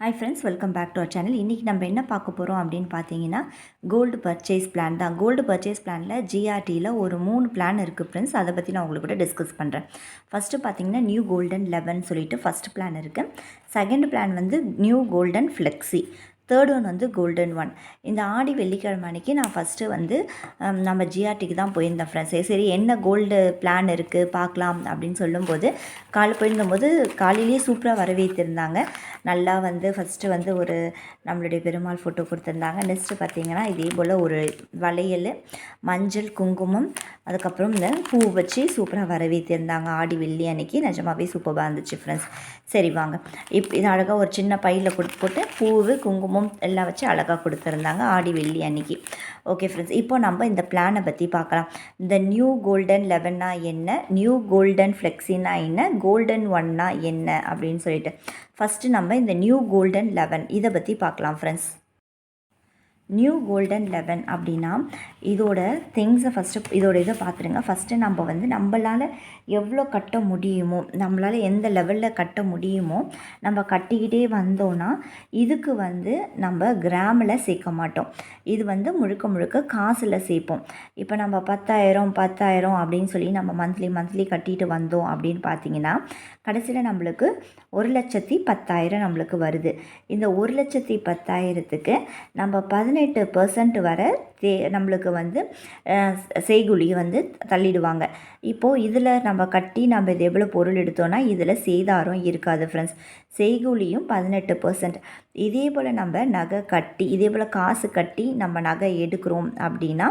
Hi friends welcome back to our channel இன்றைக்கி நம்ம என்ன பார்க்க போகிறோம் அப்படின்னு பார்த்தீங்கன்னா கோல்டு பர்ச்சேஸ் பிளான் தான். கோல்டு பர்ச்சேஸ் பிளானில் ஜிஆர்டியில் ஒரு மூணு பிளான் இருக்குது ஃப்ரெண்ட்ஸ் அதை பற்றி நான் உங்களுக்கு கூட டிஸ்கஸ் பண்ணுறேன் ஃபஸ்ட்டு பார்த்தீங்கன்னா நியூ கோல்டன் லெவன் சொல்லிட்டு ஃபஸ்ட் பிளான் இருக்குது செகண்ட் பிளான் வந்து new golden flexi third one வந்து கோல்டன் ஒன் இந்த ஆடி வெள்ளிக்கிழமை அன்றைக்கி நான் ஃபஸ்ட்டு வந்து நம்ம ஜிஆர்டிக்கு தான் போயிருந்தேன் ஃப்ரெண்ட்ஸ் சரி என்ன கோல்டு பிளான் இருக்குது பார்க்கலாம் அப்படின்னு சொல்லும்போது காலை போயிருந்தபோது காலையிலேயே சூப்பராக வரவேற்றிருந்தாங்க. நல்லா வந்து ஃபஸ்ட்டு வந்து ஒரு நம்மளுடைய பெருமாள் ஃபோட்டோ கொடுத்துருந்தாங்க. நெக்ஸ்ட்டு பார்த்தீங்கன்னா இதே போல் ஒரு வளையல் மஞ்சள் குங்குமம் அதுக்கப்புறம் இந்த பூ வச்சு சூப்பராக வரவேற்றிருந்தாங்க. ஆடி வெள்ளி அன்னைக்கு நிஜமாவே சூப்பராக இருந்துச்சு ஃப்ரெண்ட்ஸ் சரி வாங்க. இப் இது அழகாக ஒரு சின்ன பையில் கொடுத்து போட்டு பூவு குங்குமம் எல்லாம் வச்சு அழகாக கொடுத்துருந்தாங்க ஆடி வெள்ளி அன்னைக்கு. ஓகே ஃப்ரெண்ட்ஸ் இப்போ நம்ம இந்த பிளானை பற்றி பார்க்கலாம். இந்த நியூ கோல்டன் லெவன்னா என்ன? நியூ கோல்டன் ஃப்ளெக்ஸினா என்ன? கோல்டன் ஒன்னா என்ன? அப்படின்னு சொல்லிட்டு. ஃபஸ்ட்டு நம்ம இந்த நியூ கோல்டன் லெவன் இதை பற்றி பார்க்கலாம் ஃப்ரெண்ட்ஸ் நியூ கோல்டன் லெவன் அப்படின்னா இதோட திங்ஸை ஃபஸ்ட்டு இதோட இதை பார்த்துருங்க ஃபஸ்ட்டு நம்ம வந்து நம்மளால் எவ்வளோ கட்ட முடியுமோ நம்மளால் எந்த லெவலில் கட்ட முடியுமோ நம்ம கட்டிக்கிட்டே வந்தோன்னா இதுக்கு வந்து நம்ம கிராமில் சேர்க்க மாட்டோம். இது வந்து முழுக்க முழுக்க காசில் சேர்ப்போம். இப்போ நம்ம பத்தாயிரம் பத்தாயிரம் அப்படின்னு சொல்லி நம்ம மந்த்லி மந்த்லி கட்டிட்டு வந்தோம் அப்படின்னு பார்த்தீங்கன்னா கடைசியில் நம்மளுக்கு ஒரு லட்சத்தி பத்தாயிரம் நம்மளுக்கு வருது. இந்த ஒரு லட்சத்தி பத்தாயிரத்துக்கு நம்ம பதினெட்டு பர்சன்ட் வர தே நம்மளுக்கு வந்து செய்குழியை வந்து தள்ளிடுவாங்க. இப்போது இதில் நம்ம கட்டி நம்ம இது எவ்வளோ பொருள் எடுத்தோன்னா இதில் சேதாரம் இருக்காது ஃப்ரெண்ட்ஸ் செய்கூலியும் பதினெட்டு பர்சன்ட் இதே போல் நம்ம நகை கட்டி இதே போல் காசு கட்டி நம்ம நகை எடுக்கிறோம் அப்படின்னா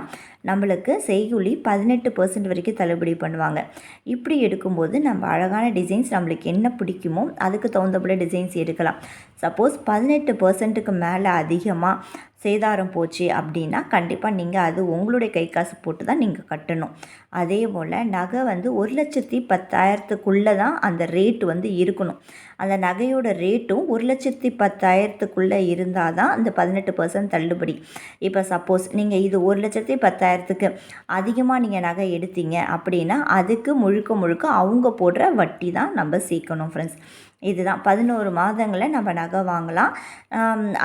நம்மளுக்கு செய்கூலி பதினெட்டு பர்சன்ட் வரைக்கும் தள்ளுபடி பண்ணுவாங்க. இப்படி எடுக்கும்போது நம்ம அழகான டிசைன்ஸ் நம்மளுக்கு என்ன பிடிக்குமோ அதுக்கு தகுந்தபடி டிசைன்ஸ் எடுக்கலாம். சப்போஸ் பதினெட்டு பர்சன்ட்டுக்கு மேலே அதிகமாக சேதாரம் போச்சு அப்படின்னா கண்டிப்பாக நீங்கள் அது உங்களுடைய கை காசு போட்டு தான் நீங்கள் கட்டணும். அதே போல் நகை வந்து ஒரு லட்சத்தி பத்தாயிரத்துக்குள்ளே தான் அந்த ரேட் வந்து இருக்கணும். அந்த நகையோட ரேட்டும் ஒரு லட்சத்தி பத்தாயிரத்துக்குள்ளே இருந்தால் தான் அந்த பதினெட்டு பர்சன்ட் தள்ளுபடி. இப்போ சப்போஸ் நீங்கள் இது ஒரு லட்சத்தி பத்தாயிரம் பத்தாயிரத்துக்கு அதிகமாக நீங்கள் நகை எடுத்தீங்க அப்படின்னா அதுக்கு முழுக்க முழுக்க அவங்க போடுற வட்டி தான் நம்ம சேர்க்கணும் ஃப்ரெண்ட்ஸ் இதுதான். பதினோரு மாதங்களில் நம்ம நகை வாங்கலாம்.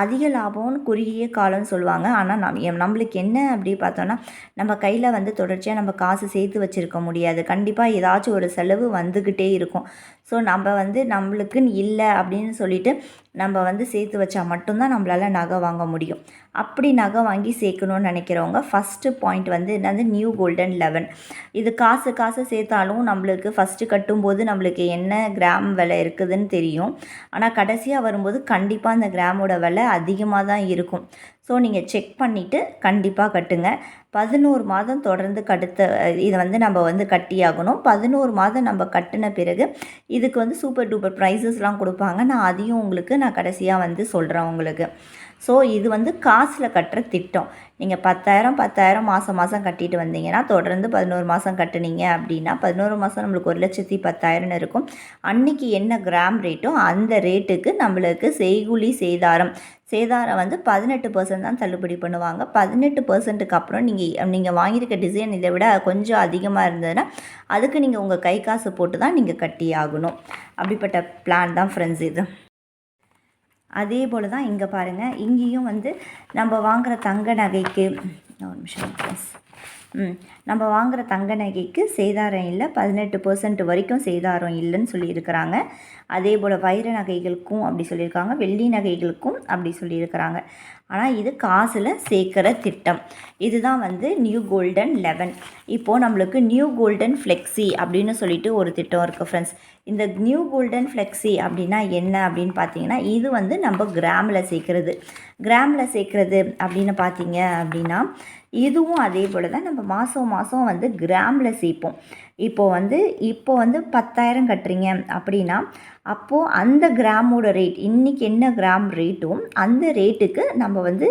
அதிக லாபம்னு குறுகிய காலம்னு சொல்லுவாங்க. ஆனால் நம் நம்மளுக்கு என்ன அப்படி பார்த்தோன்னா நம்ம கையில் வந்து தொடர்ச்சியாக நம்ம காசு சேர்த்து வச்சுருக்க முடியாது. கண்டிப்பாக ஏதாச்சும் ஒரு செலவு வந்துக்கிட்டே இருக்கும். ஸோ நம்ம வந்து நம்மளுக்குன்னு இல்லை அப்படின்னு சொல்லிட்டு நம்ம வந்து சேர்த்து வச்சா மட்டும்தான் நம்மளால் நகை வாங்க முடியும். அப்படி நகை வாங்கி சேர்க்கணும்னு நினைக்கிறவங்க ஃபஸ்ட்டு பாயிண்ட் வந்து என்னது? நியூ கோல்டன் லெவன் இது காசு காசு சேர்த்தாலும் நம்மளுக்கு ஃபஸ்ட்டு கட்டும்போது நம்மளுக்கு என்ன கிராம் விலை இருக்குதுன்னு தெரியும். ஆனால் கடைசியாக வரும்போது கண்டிப்பாக அந்த கிராமோட விலை அதிகமாக தான் இருக்கும். ஸோ நீங்கள் செக் பண்ணிவிட்டு கண்டிப்பாக கட்டுங்க. பதினோரு மாதம் தொடர்ந்து கடுத்த இதை வந்து நம்ம வந்து கட்டியாகணும் பதினோரு மாதம் நம்ம கட்டின பிறகு இதுக்கு வந்து சூப்பர் டூப்பர் ப்ரைஸஸ்லாம் கொடுப்பாங்க. நான் அதையும் உங்களுக்கு நான் கடைசியாக வந்து சொல்கிறேன் உங்களுக்கு. ஸோ இது வந்து காசில் கட்டுற திட்டம். நீங்கள் பத்தாயிரம் பத்தாயிரம் மாதம் மாதம் கட்டிட்டு வந்தீங்கன்னா தொடர்ந்து பதினோரு மாதம் கட்டுனீங்க அப்படின்னா பதினோரு மாதம் நம்மளுக்கு ஒரு லட்சத்தி பத்தாயிரம்னு இருக்கும். அன்னைக்கு என்ன கிராம் ரேட்டோ அந்த ரேட்டுக்கு நம்மளுக்கு செய்குலி சேதாரம். சேதாரம் வந்து பதினெட்டு பர்சன்ட் தான் தள்ளுபடி பண்ணுவாங்க. பதினெட்டு பர்சன்ட்டுக்கு அப்புறம் நீங்கள் நீங்கள் வாங்கியிருக்க டிசைன் இதை விட கொஞ்சம் அதிகமாக இருந்ததுன்னா அதுக்கு நீங்கள் உங்கள் கை காசு போட்டு தான் நீங்கள் கட்டி ஆகணும் அப்படிப்பட்ட பிளான் தான் ஃப்ரெண்ட்ஸ் இது. அதே போல் தான் இங்கே பாருங்கள் இங்கேயும் வந்து நம்ம வாங்குகிற தங்க நகைக்கு ஒரு நிமிஷம் ப்ளஸ் நம்ம வாங்குகிற தங்க நகைக்கு சேதாரம் இல்லை பதினெட்டு பர்சன்ட் வரைக்கும் சேதாரம் இல்லைன்னு சொல்லியிருக்கிறாங்க. அதே போல் வைர நகைகளுக்கும் அப்படி சொல்லியிருக்காங்க வெள்ளி நகைகளுக்கும் அப்படி சொல்லியிருக்கிறாங்க. ஆனால் இது காசில் சேர்க்குற திட்டம். இதுதான் வந்து நியூ கோல்டன் லெவன் இப்போது நம்மளுக்கு நியூ கோல்டன் ஃப்ளெக்ஸி அப்படின்னு சொல்லிட்டு ஒரு திட்டம் இருக்குது ஃப்ரெண்ட்ஸ் இந்த நியூ கோல்டன் ஃப்ளெக்ஸி அப்படின்னா என்ன அப்படின்னு பார்த்தீங்கன்னா இது வந்து நம்ம கிராமில் சேர்க்குறது. கிராமில் சேர்க்குறது அப்படின்னு பார்த்தீங்க அப்படின்னா இதுவும் அதே போல் தான் நம்ம மாதம் மாதம் வந்து கிராமில் சேர்ப்போம் இப்போ வந்து இப்போ வந்து பத்தாயிரம் கட்டுறீங்க அப்படின்னா அப்போது அந்த கிராமோட ரேட் இன்றைக்கி என்ன கிராம் ரேட்டும் அந்த ரேட்டுக்கு நம்ம வந்து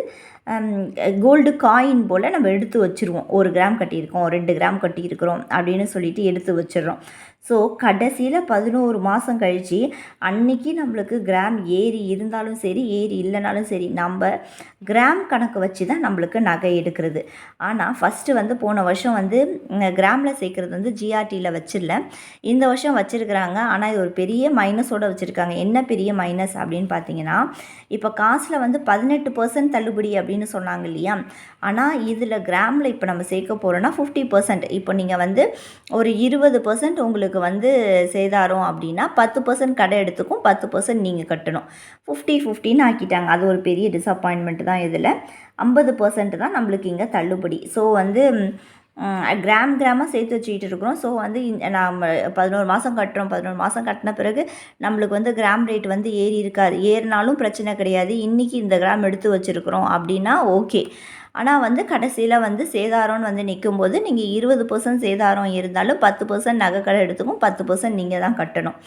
கோல்டு காயின் போல் நம்ம எடுத்து வச்சுருவோம். ஒரு கிராம் கட்டியிருக்கோம் ரெண்டு கிராம் கட்டியிருக்கிறோம் அப்படின்னு சொல்லிட்டு எடுத்து வச்சிடுறோம். ஸோ கடைசியில் பதினோரு மாதம் கழித்து அன்னைக்கு நம்மளுக்கு கிராம் ஏறி இருந்தாலும் சரி ஏறி இல்லைனாலும் சரி நம்ம கிராம் கணக்கு வச்சு தான் நம்மளுக்கு நகை எடுக்கிறது. ஆனால் ஃபஸ்ட்டு வந்து போன வருஷம் வந்து கிராமில் சேர்க்குறது வந்து ஜி சிஆர்டியில் வச்சிடல இந்த வருஷம் வச்சுருக்கிறாங்க. ஆனால் இது ஒரு பெரிய மைனஸோடு வச்சுருக்காங்க. என்ன பெரிய மைனஸ் அப்படின்னு பார்த்தீங்கன்னா இப்போ காசில் வந்து பதினெட்டு பர்சன்ட் தள்ளுபடி அப்படின்னு சொன்னாங்க இல்லையா? ஆனால் இதில் கிராமில் இப்போ நம்ம சேர்க்க போகிறோன்னா ஃபிஃப்டி பர்சன்ட் இப்போ நீங்கள் வந்து ஒரு இருபது பர்சன்ட் உங்களுக்கு வந்து சேதாரம் அப்படின்னா பத்து பர்சன்ட் கடை எடுத்துக்கும் பத்து பர்சன்ட் நீங்கள் கட்டணும். ஃபிஃப்டி ஃபிஃப்டின்னு ஆக்கிட்டாங்க. அது ஒரு பெரிய டிசப்பாயின்மெண்ட் தான் இதில். ஐம்பது பர்சன்ட் தான் நம்மளுக்கு இங்கே தள்ளுபடி. ஸோ வந்து கிராம் கிராமாக சேர்த்து வச்சுக்கிட்டு இருக்கிறோம். ஸோ வந்து நம்ம பதினோரு மாதம் கட்டுறோம். பதினோரு மாதம் கட்டின பிறகு நம்மளுக்கு வந்து கிராம் ரேட் வந்து ஏறி இருக்காது. ஏறினாலும் பிரச்சனை கிடையாது. இன்றைக்கி இந்த கிராம் எடுத்து வச்சுருக்குறோம் அப்படின்னா ஓகே ஆனால் வந்து கடைசியில் வந்து சேதாரம்னு வந்து நிற்கும்போது நீங்கள் இருபது பர்சன்ட் சேதாரம் இருந்தாலும் பத்து பர்சன்ட் நகைக்கடை எடுத்துக்கும் பத்து பர்சன்ட் நீங்கள் தான் கட்டணும்.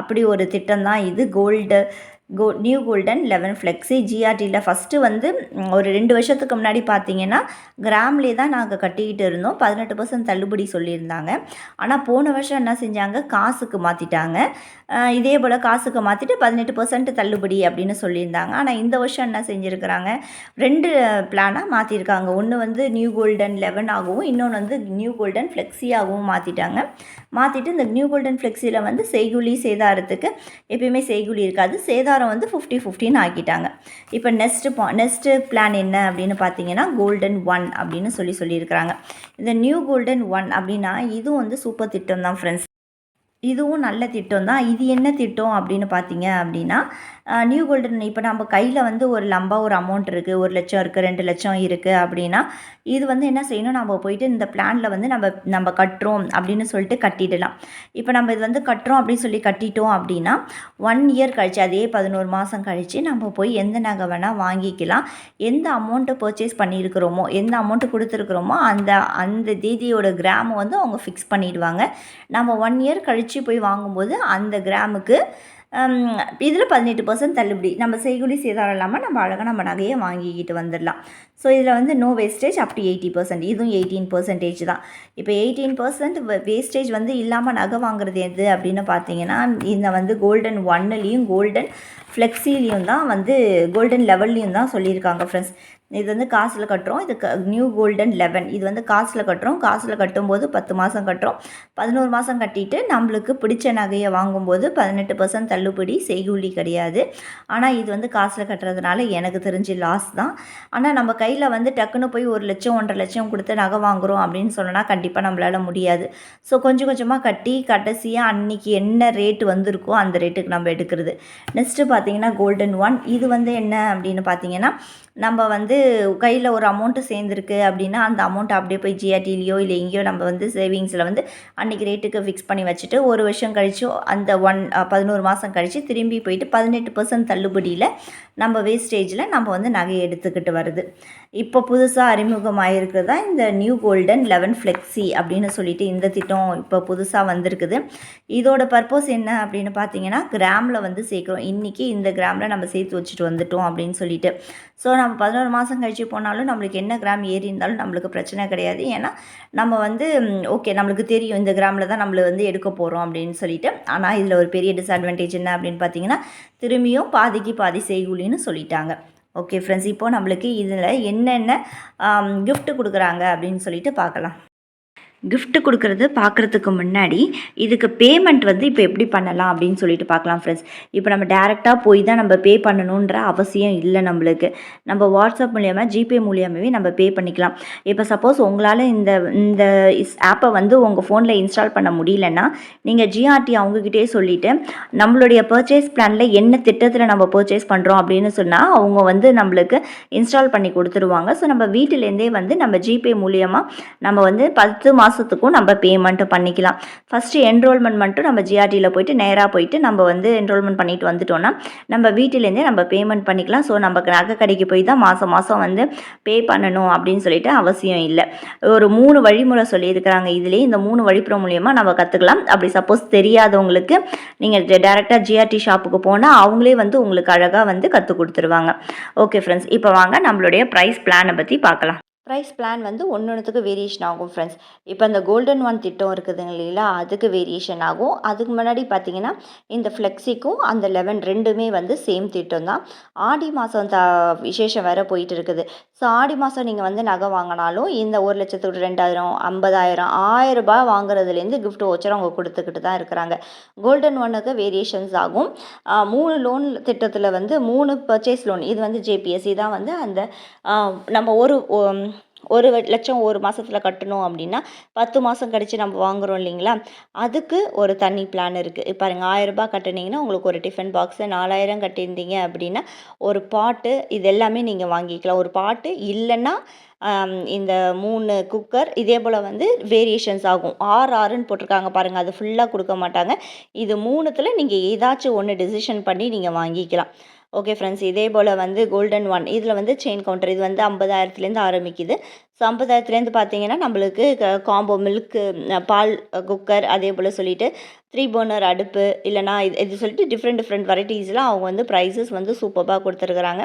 அப்படி ஒரு திட்டம் தான் இது. Gold go new golden eleven flexi ஜிஆர்டியில் first வந்து ஒரு ரெண்டு வருஷத்துக்கு முன்னாடி பார்த்தீங்கன்னா கிராம்லேயே தான் நாங்கள் கட்டிக்கிட்டு இருந்தோம். பதினெட்டு பர்சன்ட் தள்ளுபடி சொல்லியிருந்தாங்க. ஆனால் போன வருஷம் என்ன செஞ்சாங்க? காசுக்கு மாற்றிட்டாங்க இதே போல் காசுக்கு மாற்றிட்டு பதினெட்டு பர்சன்ட் தள்ளுபடி அப்படின்னு சொல்லியிருந்தாங்க. ஆனால் இந்த வருஷம் என்ன செஞ்சுருக்கிறாங்க? ரெண்டு பிளானாக மாற்றிருக்காங்க ஒன்று வந்து நியூ கோல்டன் லெவன் ஆகவும் இன்னொன்று வந்து நியூ கோல்டன் ஃப்ளெக்ஸியாகவும் மாற்றிட்டாங்க மாற்றிட்டு இந்த நியூ கோல்டன் ஃப்ளெக்ஸியில் வந்து செய்குலி சேதாரத்துக்கு எப்பயுமே செய்குலி இருக்காது. சேதாரம் வந்து ஃபிஃப்டி ஃபிஃப்டின்னு ஆக்கிட்டாங்க. இப்போ நெக்ஸ்ட்டு பா நெக்ஸ்ட்டு பிளான் என்ன அப்படின்னு பார்த்தீங்கன்னா கோல்டன் ஒன் அப்படின்னு சொல்லி சொல்லியிருக்கிறாங்க. இந்த நியூ கோல்டன் ஒன் அப்படின்னா இதுவும் வந்து சூப்பர் திட்டம் தான் ஃப்ரெண்ட்ஸ் இதுவும் நல்ல திட்டம் தான் இது என்ன திட்டம் அப்படின்னு பார்த்தீங்க அப்படின்னா நியூ கோல்டன் இப்போ நம்ம கையில் வந்து ஒரு லம்பா ஒரு அமௌண்ட் இருக்குது ஒரு லட்சம் இருக்குது ரெண்டு லட்சம் இருக்குது அப்படின்னா இது வந்து என்ன செய்யணும்? நம்ம போயிட்டு இந்த பிளானில் வந்து நம்ம நம்ம கட்டுறோம் அப்படின்னு சொல்லிட்டு கட்டிடலாம். இப்போ நம்ம இது வந்து கட்டுறோம் அப்படின்னு சொல்லி கட்டிட்டோம் அப்படின்னா ஒன் இயர் கழித்து அதே பதினோரு மாதம் கழித்து நம்ம போய் எந்த நகை வேணால் வாங்கிக்கலாம். எந்த அமௌண்ட்டை பர்ச்சேஸ் பண்ணியிருக்கிறோமோ எந்த அமௌண்ட்டு கொடுத்துருக்குறோமோ அந்த அந்த தேதியோட கிராமை வந்து அவங்க ஃபிக்ஸ் பண்ணிடுவாங்க. நம்ம ஒன் இயர் கழித்து போய் வாங்கும்போது அந்த கிராமுக்கு இதில் பதினெட்டு பர்சன்ட் தள்ளுபடி. நம்ம செய்கூலி சேதாரம் இல்லாமல் நம்ம அழகாக நம்ம நகையை வாங்கிக்கிட்டு வந்துடலாம். ஸோ இதில் வந்து no wastage up to eighty percent இதுவும் எயிட்டீன் பர்சன்டேஜ் தான். இப்போ எயிட்டீன் பர்சன்ட் வேஸ்டேஜ் வந்து இல்லாமல் நகை வாங்குறது எது அப்படின்னு பார்த்தீங்கன்னா இந்த வந்து கோல்டன் ஒன்னுலேயும் கோல்டன் ஃப்ளெக்ஸிலையும் தான் வந்து கோல்டன் லெவல்லையும் தான் சொல்லியிருக்காங்க ஃப்ரெண்ட்ஸ் இது வந்து காசில் கட்டுறோம். இது க நியூ கோல்டன் லெவன் இது வந்து காசில் கட்டுறோம். காசில் கட்டும்போது பத்து மாதம் கட்டுறோம். பதினோரு மாதம் கட்டிட்டு நம்மளுக்கு பிடிச்ச நகையை வாங்கும்போது பதினெட்டு பர்சன்ட் தள்ளுபடி செய்கூலி கிடையாது. ஆனால் இது வந்து காசில் கட்டுறதுனால எனக்கு தெரிஞ்சு லாஸ் தான். ஆனால் நம்ம கையில் வந்து டக்குன்னு போய் ஒரு லட்சம் ஒன்றரை லட்சம் கொடுத்து நகை வாங்குகிறோம் அப்படின்னு சொன்னால் கண்டிப்பாக நம்மளால் முடியாது. ஸோ கொஞ்சம் கொஞ்சமாக கட்டி கடைசியாக அன்றைக்கி என்ன ரேட்டு வந்திருக்கோ அந்த ரேட்டுக்கு நம்ம எடுக்கிறது. நெக்ஸ்ட்டு பார்த்தீங்கன்னா கோல்டன் ஒன் இது வந்து என்ன அப்படின்னு பார்த்தீங்கன்னா நம்ம வந்து கையில் ஒரு அமௌண்ட்டு சேர்ந்துருக்கு அப்படின்னா அந்த அமௌண்ட்டை அப்படியே போய் ஜிஆர்டிலேயோ இல்லை எங்கேயோ நம்ம வந்து சேவிங்ஸில் வந்து அன்றைக்கி ரேட்டுக்கு ஃபிக்ஸ் பண்ணி வச்சுட்டு ஒரு வருஷம் கழிச்சு அந்த ஒன் பதினோரு மாதம் கழித்து திரும்பி போயிட்டு பதினெட்டு பர்சன்ட் தள்ளுபடியில் நம்ம வேஸ்டேஜில் நம்ம வந்து நகையை எடுத்துக்கிட்டு வருது. இப்போ புதுசாக அறிமுகமாகிருக்கிறது தான் இந்த நியூ கோல்டன் லெவன் ஃப்ளெக்ஸி அப்படின்னு சொல்லிட்டு இந்த திட்டம் இப்போ புதுசாக வந்திருக்குது. இதோட பர்பஸ் என்ன அப்படின்னு பார்த்தீங்கன்னா கிராமில் வந்து சேர்க்குறோம். இன்றைக்கி இந்த கிராமில் நம்ம சேர்த்து வச்சுட்டு வந்துட்டோம் அப்படின்னு சொல்லிட்டு. ஸோ நம்ம பதினோரு மாதம் கழித்து போனாலும் நம்மளுக்கு என்ன கிராம் ஏறி இருந்தாலும் நம்மளுக்கு பிரச்சனை கிடையாது. ஏன்னா நம்ம வந்து ஓகே நம்மளுக்கு தெரியும் இந்த கிராமில் தான் நம்மளை வந்து எடுக்க போகிறோம் அப்படின்னு சொல்லிட்டு. ஆனால் இதில் ஒரு பெரிய டிஸ்அட்வான்டேஜ் என்ன அப்படின்னு பார்த்தீங்கன்னா திரும்பியும் பாதிக்கு பாதி அப்படின்னு சொல்லிட்டாங்க. ஓகே ஃப்ரெண்ட்ஸ் இப்போது நம்மளுக்கு இதில் என்னென்ன கிஃப்ட் கொடுக்குறாங்க அப்படின்னு சொல்லிட்டு பார்க்கலாம். கிஃப்ட் கொடுக்குறது பார்க்குறதுக்கு முன்னாடி இதுக்கு பேமெண்ட் வந்து இப்போ எப்படி பண்ணலாம் அப்படின்னு சொல்லிட்டு பார்க்கலாம் ஃப்ரெண்ட்ஸ் இப்போ நம்ம டேரெக்டாக போய் தான் நம்ம பே பண்ணணுன்ற அவசியம் இல்லை நம்மளுக்கு. நம்ம வாட்ஸ்அப் மூலியமாக ஜிபே மூலியமாகவே நம்ம பே பண்ணிக்கலாம். இப்போ சப்போஸ் உங்களால் இந்த இந்த ஆப்பை வந்து உங்கள் ஃபோனில் இன்ஸ்டால் பண்ண முடியலன்னா நீங்கள் ஜிஆர்டி அவங்கக்கிட்டே சொல்லிவிட்டு நம்மளுடைய பர்ச்சேஸ் பிளானில் என்ன திட்டத்தில் நம்ம பர்ச்சேஸ் பண்ணுறோம் அப்படின்னு சொன்னால் அவங்க வந்து நம்மளுக்கு இன்ஸ்டால் பண்ணி கொடுத்துருவாங்க. ஸோ நம்ம வீட்டிலேருந்தே வந்து நம்ம ஜிபே மூலியமாக நம்ம வந்து பத்து மாதம் மாதத்துக்கும் நம்ம பேமெண்ட்டு பண்ணிக்கலாம். ஃபஸ்ட்டு என்ரோல்மெண்ட் மட்டும் நம்ம ஜிஆர்டியில் போயிட்டு நேராக போயிட்டு நம்ம வந்து என்ரோல்மெண்ட் பண்ணிட்டு வந்துட்டோம்னா நம்ம வீட்டிலேருந்தே நம்ம பேமெண்ட் பண்ணிக்கலாம். ஸோ நம்ம நகை கடைக்கு போய் தான் மாதம் மாதம் வந்து பே பண்ணணும் அப்படின்னு சொல்லிட்டு அவசியம் இல்லை. ஒரு மூணு வழிமுறை சொல்லியிருக்கிறாங்க. இதுலேயே இந்த மூணு வழிமுறை மூலியமாக நம்ம கற்றுக்கலாம் அப்படி சப்போஸ் தெரியாதவங்களுக்கு நீங்கள் டேரெக்டாக ஜிஆர்டி ஷாப்புக்கு போனால் அவங்களே வந்து உங்களுக்கு அழகாக வந்து கற்றுக் கொடுத்துருவாங்க. ஓகே ஃப்ரெண்ட்ஸ் இப்போ வாங்க நம்மளுடைய ப்ரைஸ் பிளானை பற்றி பார்க்கலாம். ப்ரைஸ் பிளான் வந்து ஒன்று ஒன்றுத்துக்கு வேரியேஷன் ஆகும் ஃப்ரெண்ட்ஸ் இப்போ இந்த கோல்டன் ஒன் திட்டம் இருக்குதுங்க இல்லைங்களா? அதுக்கு வேரியேஷன் ஆகும். அதுக்கு முன்னாடி பார்த்தீங்கன்னா இந்த ஃப்ளெக்ஸிக்கும் அந்த லெவன் ரெண்டுமே வந்து சேம் திட்டம் தான். ஆடி மாதம் த விசேஷம் வேறு போயிட்டு இருக்குது. ஸோ ஆடி மாதம் நீங்கள் வந்து நகை வாங்கினாலும் இந்த ஒரு லட்சத்துக்கு ரெண்டாயிரம் ஐம்பதாயிரம் ஆயிரம் ரூபாய் வாங்குறதுலேருந்து கிஃப்ட் வச்சர் அவங்க கொடுத்துக்கிட்டு தான் இருக்கிறாங்க. கோல்டன் ஒன்னுக்கு வேரியேஷன்ஸ் ஆகும். மூணு லோன் திட்டத்தில் வந்து மூணு பர்ச்சேஸ் லோன் இது வந்து ஜேபிஎஸ்சி தான் வந்து அந்த நம்ம ஒரு ஒரு லட்சம் ஒரு மாதத்தில் கட்டணும் அப்படின்னா பத்து மாதம் கழித்து நம்ம வாங்குறோம் இல்லைங்களா? அதுக்கு ஒரு தனி பிளான் இருக்குது பாருங்கள் ஆயிரரூபா கட்டுனீங்கன்னா உங்களுக்கு ஒரு டிஃபன் பாக்ஸு நாலாயிரம் கட்டியிருந்தீங்க அப்படின்னா ஒரு பாட்டு இது எல்லாமே நீங்கள் வாங்கிக்கலாம். ஒரு பாட்டு இல்லைன்னா இந்த மூணு குக்கர் இதே போல் வந்து வேரியேஷன்ஸ் ஆகும். ஆறு ஆறுன்னு போட்டிருக்காங்க பாருங்கள் அது ஃபுல்லாக கொடுக்க மாட்டாங்க. இது மூணுத்தில் நீங்கள் ஏதாச்சும் ஒன்று டிசிஷன் பண்ணி நீங்கள் வாங்கிக்கலாம். ஓகே ஃப்ரெண்ட்ஸ் இதே போல் வந்து கோல்டன் ஒன் இதில் வந்து செயின் கவுண்டர் இது வந்து ஐம்பதாயிரத்துலேருந்து ஆரம்பிக்குது. ஸோ ஐம்பதாயிரத்துலேருந்து பார்த்தீங்கன்னா நம்மளுக்கு காம்போ மில்க்கு பால் குக்கர் அதே போல் சொல்லிட்டு த்ரீ பர்னர் அடுப்பு இல்லைனா இது இது சொல்லிட்டு டிஃப்ரெண்ட் டிஃப்ரெண்ட் வெரைட்டிஸ்லாம் அவங்க வந்து ப்ரைஸஸ் வந்து சூப்பராக கொடுத்துருக்குறாங்க.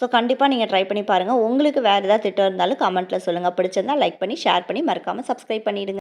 ஸோ கண்டிப்பாக நீங்கள் ட்ரை பண்ணி பாருங்கள் உங்களுக்கு வேறு ஏதாவது திட்டம் இருந்தாலும் கமெண்ட்டில் சொல்லுங்கள் பிடிச்சிருந்தா லைக் பண்ணி ஷேர் பண்ணி மறக்காமல் சப்ஸ்கிரைப் பண்ணிவிடுங்க